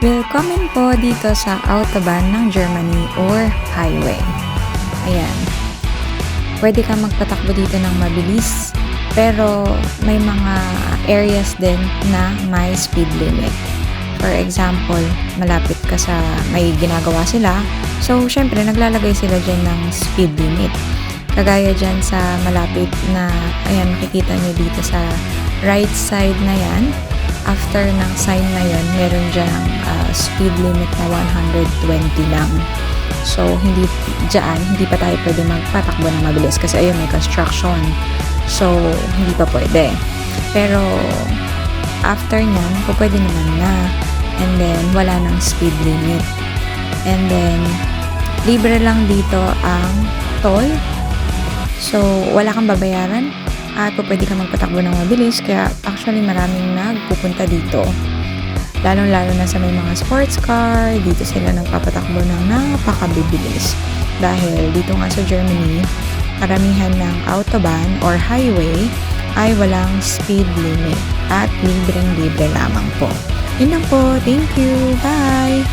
Welcome po dito sa Autobahn ng Germany or highway. Ayan. Pwede ka magpatakbo dito ng mabilis, pero may mga areas din na may speed limit. For example, malapit ka sa may ginagawa sila, so syempre naglalagay sila dyan ng speed limit. Kagaya dyan sa malapit na, ayan, makikita nyo dito sa right side na yan, after ng sign na yon meron dyan uh, speed limit na 120 lang. So, hindi dyan, hindi pa tayo pwede magpatakbo ng mabilis kasi ayun, may construction. So, hindi pa pwede. Pero, after nyan, pwede naman na. And then, wala nang speed limit. And then, libre lang dito ang toll. So, wala kang babayaran at pwede ka magpatakbo ng mabilis kaya actually maraming nagpupunta dito lalong-lalo na sa may mga sports car dito sila nagpapatakbo ng napakabibilis dahil dito nga sa Germany karamihan ng autobahn or highway ay walang speed limit at libreng-libre lamang po. Yun lang po. Thank you. Bye!